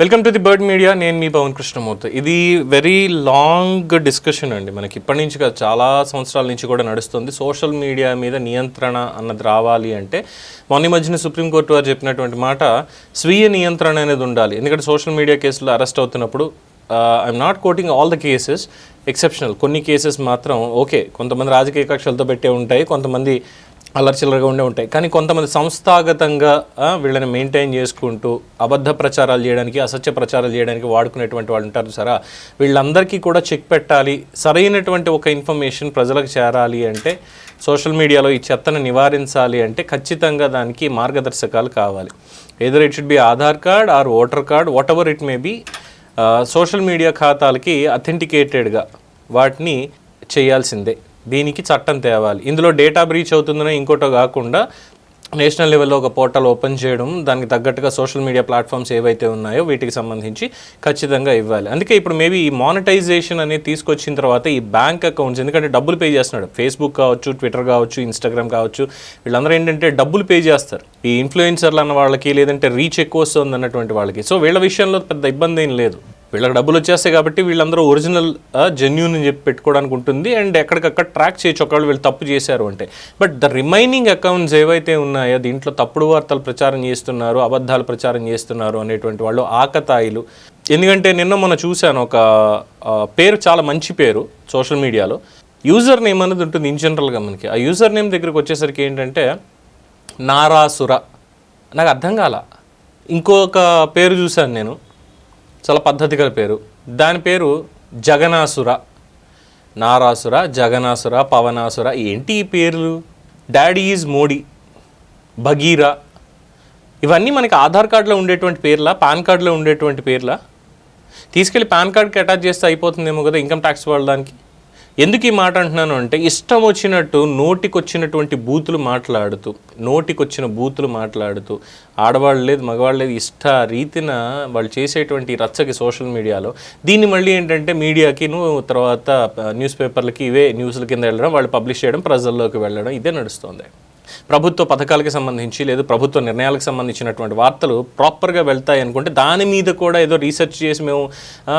Welcome to the bird media. నేను మీ పవన్ కృష్ణమూర్తి. ఇది వెరీ లాంగ్ డిస్కషన్ అండి. మనకి ఇప్పటి నుంచి కాదు చాలా సంవత్సరాల నుంచి కూడా నడుస్తుంది. సోషల్ మీడియా మీద నియంత్రణ అన్నది రావాలి అంటే మొన్న ఈ మధ్యన సుప్రీంకోర్టు వారు చెప్పినటువంటి మాట స్వీయ నియంత్రణ అనేది ఉండాలి. ఎందుకంటే సోషల్ మీడియా కేసులో అరెస్ట్ అవుతున్నప్పుడు I'm not quoting all the cases exceptional కొన్ని కేసెస్ మాత్రం ఓకే. కొంతమంది రాజకీయ కక్షలతో పెట్టే ఉంటాయి కొంతమంది అల్లరిచిల్లరగా ఉండే ఉంటాయి. కానీ కొంతమంది సంస్థాగతంగా వీళ్ళని మెయింటైన్ చేసుకుంటూ అబద్ధ ప్రచారాలు చేయడానికి అసత్య ప్రచారాలు చేయడానికి వాడుకునేటువంటి వాళ్ళు ఉంటారు సరా? వీళ్ళందరికీ కూడా చెక్ పెట్టాలి. సరైనటువంటి ఒక ఇన్ఫర్మేషన్ ప్రజలకు చేరాలి అంటే సోషల్ మీడియాలో ఈ చెత్తను నివారించాలి అంటే ఖచ్చితంగా దానికి మార్గదర్శకాలు కావాలి. Either it should be Aadhaar card or voter card whatever it may be social media ఖాతాలకి అథెంటికేటెడ్గా వాటిని చేయాల్సిందే. దీనికి చట్టం తేవాలి. ఇందులో డేటా బ్రీచ్ అవుతుందనే ఇంకోటో కాకుండా నేషనల్ లెవెల్లో ఒక పోర్టల్ ఓపెన్ చేయడం దానికి తగ్గట్టుగా సోషల్ మీడియా ప్లాట్ఫామ్స్ ఏవైతే ఉన్నాయో వీటికి సంబంధించి ఖచ్చితంగా ఇవ్వాలి. అందుకే ఇప్పుడు మేబీ ఈ మానిటైజేషన్ అనేది తీసుకొచ్చిన తర్వాత ఈ బ్యాంక్ అకౌంట్స్ ఎందుకంటే డబ్బులు పే చేస్తున్నాడు. ఫేస్బుక్ కావచ్చు ట్విట్టర్ కావచ్చు ఇన్స్టాగ్రామ్ కావచ్చు వీళ్ళందరూ ఏంటంటే డబ్బులు పే చేస్తారు. ఈ ఇన్ఫ్లుయెన్సర్లు అన్న వాళ్ళకి లేదంటే రీచ్ ఎక్కువ వస్తుంది అన్నటువంటి వాళ్ళకి. సో వీళ్ళ విషయంలో పెద్ద ఇబ్బంది ఏం లేదు. వీళ్ళకి డబ్బులు వచ్చేస్తాయి కాబట్టి వీళ్ళందరూ ఒరిజినల్ జెన్యున్ అని చెప్పి పెట్టుకోవడానికి ఉంటుంది. అండ్ ఎక్కడికక్కడ ట్రాక్ చేయొచ్చు ఒకవేళ వీళ్ళు తప్పు చేశారు అంటే. బట్ ద రిమైనింగ్ అకౌంట్స్ ఏవైతే ఉన్నాయో దీంట్లో తప్పుడు వార్తలు ప్రచారం చేస్తున్నారు అబద్ధాలు ప్రచారం చేస్తున్నారు అనేటువంటి వాళ్ళు ఆకతాయిలు. ఎందుకంటే నిన్న మొన్న చూశాను ఒక పేరు చాలా మంచి పేరు సోషల్ మీడియాలో. యూజర్ నేమ్ అనేది ఉంటుంది ఇన్ జనరల్గా మనకి. ఆ యూజర్ నేమ్ దగ్గరికి వచ్చేసరికి ఏంటంటే నారాసుర. నాకు అర్థం కాల. ఇంకొక పేరు చూశాను నేను. చాలా పద్ధతి గల పేరు. దాని పేరు జగనాసుర. నారాసుర జగనాసుర పవనాసుర ఏంటి ఈ పేర్లు? Daddy is Modi Bhagira. ఇవన్నీ మనకి ఆధార్ కార్డులో ఉండేటువంటి పేర్లా? పాన్ కార్డులో ఉండేటువంటి పేర్లా? తీసుకెళ్ళి పాన్ కార్డ్కి అటాచ్ చేస్తే అయిపోతుందేమో కదా ఇన్కమ్ ట్యాక్స్ వాళ్ళడానికి ఎందుకు ఈ మాట అంటున్నాను అంటే ఇష్టం వచ్చినట్టు నోటికొచ్చినటువంటి బూతులు మాట్లాడుతూ నోటికొచ్చిన బూతులు మాట్లాడుతూ ఆడవాళ్ళు లేదు మగవాళ్ళు లేదు ఇష్ట రీతిన వాళ్ళు చేసేటువంటి రచ్చకి సోషల్ మీడియాలో దీన్ని మళ్ళీ ఏంటంటే మీడియాకి తర్వాత న్యూస్ పేపర్లకి ఇవే న్యూస్ల కింద వెళ్ళడం వాళ్ళు పబ్లిష్ చేయడం ప్రజల్లోకి వెళ్ళడం ఇదే నడుస్తుంది. ప్రభుత్వ పథకాలకు సంబంధించి లేదు ప్రభుత్వ నిర్ణయాలకు సంబంధించినటువంటి వార్తలు ప్రాపర్గా వెళ్తాయి అనుకుంటే దాని మీద కూడా ఏదో రీసెర్చ్ చేసి మేము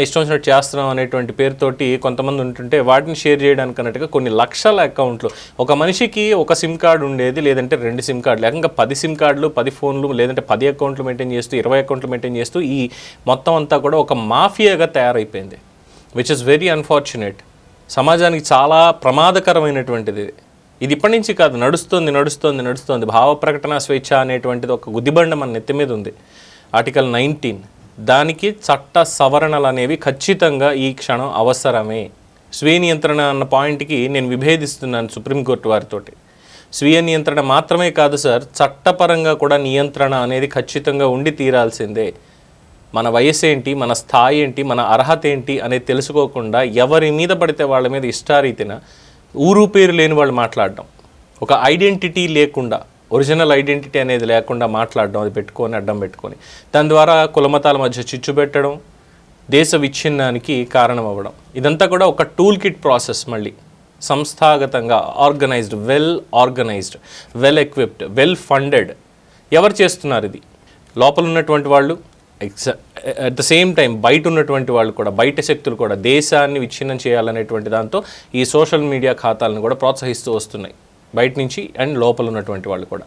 ఇష్టం వచ్చినట్టు చేస్తున్నాం అనేటువంటి పేరుతోటి కొంతమంది ఉంటుంటే వాటిని షేర్ చేయడానికి అన్నట్టుగా కొన్ని లక్షల అకౌంట్లు. ఒక మనిషికి ఒక సిమ్ కార్డు ఉండేది లేదంటే రెండు సిమ్ కార్డులు లేకుండా పది సిమ్ కార్డులు పది ఫోన్లు లేదంటే పది అకౌంట్లు మెయింటైన్ చేస్తూ ఇరవై అకౌంట్లు మెయింటైన్ చేస్తూ ఈ మొత్తం అంతా కూడా ఒక మాఫియాగా తయారైపోయింది విచ్ ఇస్ వెరీ అన్ఫార్చునేట్ సమాజానికి చాలా ప్రమాదకరమైనటువంటిది ఇది. ఇప్పటి నుంచి కాదు నడుస్తుంది నడుస్తుంది నడుస్తుంది. భావ ప్రకటన స్వేచ్ఛ అనేటువంటిది ఒక గుదిబండ మన నెత్తి మీద ఉంది. ఆర్టికల్ నైన్టీన్ దానికి చట్ట సవరణలు అనేవి ఖచ్చితంగా ఈ క్షణం అవసరమే. స్వీయ నియంత్రణ అన్న పాయింట్కి నేను విభేదిస్తున్నాను సుప్రీంకోర్టు వారితోటి. స్వీయ నియంత్రణ మాత్రమే కాదు సార్ చట్టపరంగా కూడా నియంత్రణ అనేది ఖచ్చితంగా ఉండి తీరాల్సిందే. మన వయసు ఏంటి మన స్థాయి ఏంటి మన అర్హత ఏంటి అనేది తెలుసుకోకుండా ఎవరి మీద పడితే వాళ్ళ మీద ఇష్టారీతిన ఊరు పేరు లేని వాళ్ళు మాట్లాడడం. ఒక ఐడెంటిటీ లేకుండా ఒరిజినల్ ఐడెంటిటీ అనేది లేకుండా మాట్లాడడం అది పెట్టుకొని అడ్డం పెట్టుకొని. దాని ద్వారా కులమతాల మధ్య చిచ్చు పెట్టడం దేశ విచ్ఛిన్నానికి కారణం అవ్వడం. ఇదంతా కూడా ఒక టూల్ కిట్ ప్రాసెస్ మళ్ళీ. సంస్థాగతంగా organised well organised well equipped well funded. ఎవరు చేస్తున్నారు ఇది? లోపల ఉన్నటువంటి వాళ్ళు అట్ ద సేమ్ టైం బయట ఉన్నటువంటి వాళ్ళు కూడా బయట శక్తులు కూడా దేశాన్ని విచ్ఛిన్నం చేయాలనేటువంటి దాంతో ఈ సోషల్ మీడియా ఖాతాలను కూడా ప్రోత్సహిస్తూ వస్తున్నాయి. బయట నుంచి అండ్ లోపల ఉన్నటువంటి వాళ్ళు కూడా.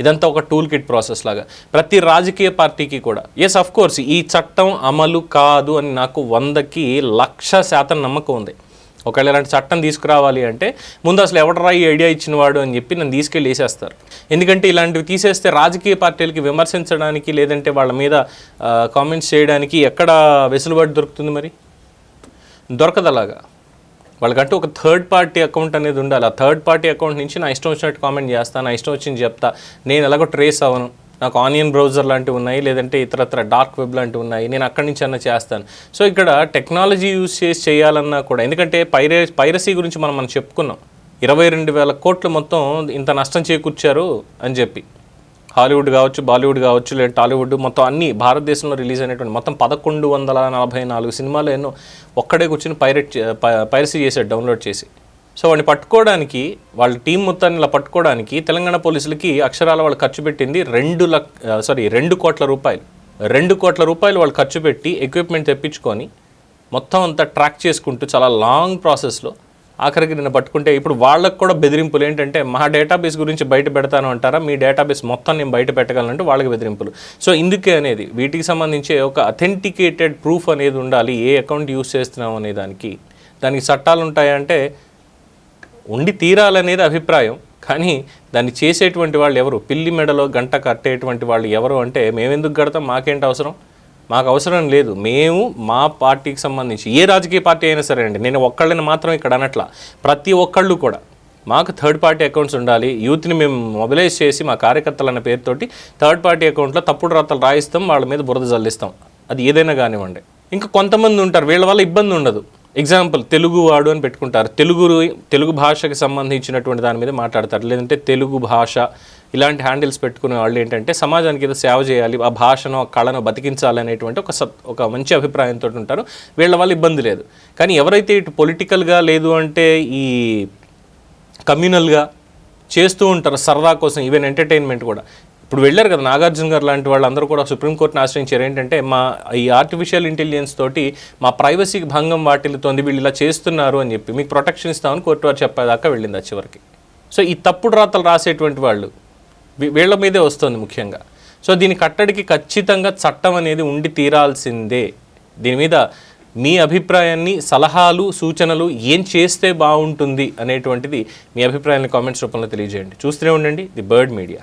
ఇదంతా ఒక టూల్ కిట్ ప్రాసెస్ లాగా. ప్రతి రాజకీయ పార్టీకి కూడా. ఎస్ అఫ్ కోర్స్ ఈ చట్టం అమలు కాదు అని నాకు వందకి లక్ష శాతం నమ్మకం ఉంది. ఒకవేళ ఇలాంటి చట్టం తీసుకురావాలి అంటే ముందు అసలు ఎవడరా ఈ ఐడియా ఇచ్చినవాడు అని చెప్పి నన్ను తీసుకెళ్ళి వేసేస్తారు. ఎందుకంటే ఇలాంటివి తీసేస్తే రాజకీయ పార్టీలకి విమర్శించడానికి లేదంటే వాళ్ళ మీద కామెంట్స్ చేయడానికి ఎక్కడ వెసులుబాటు దొరుకుతుంది మరి? దొరకదు అలాగా వాళ్ళకంటూ ఒక థర్డ్ పార్టీ అకౌంట్ అనేది ఉండాలి. ఆ థర్డ్ పార్టీ అకౌంట్ నుంచి నా ఇష్టం వచ్చినట్టు కామెంట్ చేస్తాను నా ఇష్టం వచ్చింది చెప్తా నేను ఎలాగో ట్రేస్ అవ్వను. నాకు ఆనియన్ బ్రౌజర్ లాంటివి ఉన్నాయి లేదంటే ఇతరత్ర డార్క్ వెబ్ లాంటివి ఉన్నాయి నేను అక్కడి నుంచి అన్న చేస్తాను. సో ఇక్కడ టెక్నాలజీ యూజ్ చేసి చేయాలన్నా కూడా ఎందుకంటే పైరే పైరసీ గురించి మనం మనం చెప్పుకున్నాం. ఇరవై రెండు వేల కోట్లు మొత్తం ఇంత నష్టం చేకూర్చారు అని చెప్పి. హాలీవుడ్ కావచ్చు బాలీవుడ్ కావచ్చు లేదా టాలీవుడ్ మొత్తం అన్ని భారతదేశంలో రిలీజ్ అయినటువంటి మొత్తం పదకొండు వందల నలభై నాలుగు సినిమాలు ఎన్నో ఒక్కడే కూర్చొని పైరెట్ చే- ప- పైరసీ చేశాడు డౌన్లోడ్ చేసి. సో వాడిని పట్టుకోవడానికి వాళ్ళ టీం మొత్తాన్ని ఇలా పట్టుకోవడానికి తెలంగాణ పోలీసులకి అక్షరాల వాళ్ళు ఖర్చు పెట్టింది రెండు లక్ సారీ రెండు కోట్ల రూపాయలు. రెండు కోట్ల రూపాయలు వాళ్ళు ఖర్చు పెట్టి ఎక్విప్మెంట్ తెప్పించుకొని మొత్తం అంతా ట్రాక్ చేసుకుంటూ చాలా లాంగ్ ప్రాసెస్లో ఆఖరికి నిన్న పట్టుకుంటే ఇప్పుడు వాళ్ళకు కూడా బెదిరింపులు ఏంటంటే మా డేటాబేస్ గురించి బయట పెడతాను అంటారా? మీ డేటాబేస్ మొత్తం నేను బయట పెట్టగలనంటే వాళ్ళకి బెదిరింపులు. సో ఇందుకే అనేది వీటికి సంబంధించి ఒక అథెంటికేటెడ్ ప్రూఫ్ అనేది ఉండాలి ఏ అకౌంట్ యూస్ చేస్తున్నాం అనే దానికి. దానికి చట్టాలు ఉంటాయంటే ఉండి తీరాలనేది అభిప్రాయం. కానీ దాన్ని చేసేటువంటి వాళ్ళు ఎవరు? పిల్లి మెడలో గంట కట్టేటువంటి వాళ్ళు ఎవరు అంటే మేమెందుకు కడతాం? మాకేంటి అవసరం? మాకు అవసరం లేదు. మేము మా పార్టీకి సంబంధించి ఏ రాజకీయ పార్టీ అయినా సరే అండి నేను ఒక్కళ్ళని మాత్రం ఇక్కడ అనట్లా. ప్రతి ఒక్కళ్ళు కూడా మాకు థర్డ్ పార్టీ అకౌంట్స్ ఉండాలి. యూత్ని మేము మొబిలైజ్ చేసి మా కార్యకర్తలు అన్న పేరుతోటి థర్డ్ పార్టీ అకౌంట్లో తప్పుడు రాతలు రాయిస్తాం వాళ్ళ మీద బురద జల్లిస్తాం. అది ఏదైనా కానివ్వండి. ఇంకా కొంతమంది ఉంటారు. వీళ్ళ వల్ల ఇబ్బంది ఉండదు. ఎగ్జాంపుల్ తెలుగు వాడు అని పెట్టుకుంటారు. తెలుగు తెలుగు భాషకి సంబంధించినటువంటి దాని మీద మాట్లాడతారు. లేదంటే తెలుగు భాష ఇలాంటి హ్యాండిల్స్ పెట్టుకునే వాళ్ళు ఏంటంటే సమాజానికి ఏదో సేవ చేయాలి ఆ భాషను ఆ కళను బతికించాలి అనేటువంటి ఒక సత్ ఒక మంచి అభిప్రాయంతో ఉంటారు. వీళ్ళ వల్ల ఇబ్బంది లేదు. కానీ ఎవరైతే ఇటు పొలిటికల్గా లేదు అంటే ఈ కమ్యూనల్గా చేస్తూ ఉంటారు సరదా కోసం ఈవెన్ ఎంటర్టైన్మెంట్ కూడా. ఇప్పుడు వెళ్ళారు కదా నాగార్జున గారు లాంటి వాళ్ళందరూ కూడా సుప్రీంకోర్టును ఆశ్రయించారు. ఏంటంటే మా ఈ ఆర్టిఫిషియల్ ఇంటెలిజెన్స్ తోటి మా ప్రైవసీకి భంగం వాటిల్లుతోంది వీళ్ళు ఇలా చేస్తున్నారు అని చెప్పి మీకు ప్రొటెక్షన్ ఇస్తామని కోర్టు వారు చెప్పేదాకా వెళ్ళింది చివరికి. సో ఈ తప్పుడు రాతలు రాసేటువంటి వాళ్ళు వీళ్ళ మీదే వస్తుంది ముఖ్యంగా. సో దీని కట్టడికి ఖచ్చితంగా చట్టం అనేది ఉండి తీరాల్సిందే. దీని మీద మీ అభిప్రాయాన్ని సలహాలు సూచనలు ఏం చేస్తే బాగుంటుంది అనేటువంటిది మీ అభిప్రాయాన్ని కామెంట్స్ రూపంలో తెలియజేయండి. చూస్తూనే ఉండండి ది బర్డ్ మీడియా.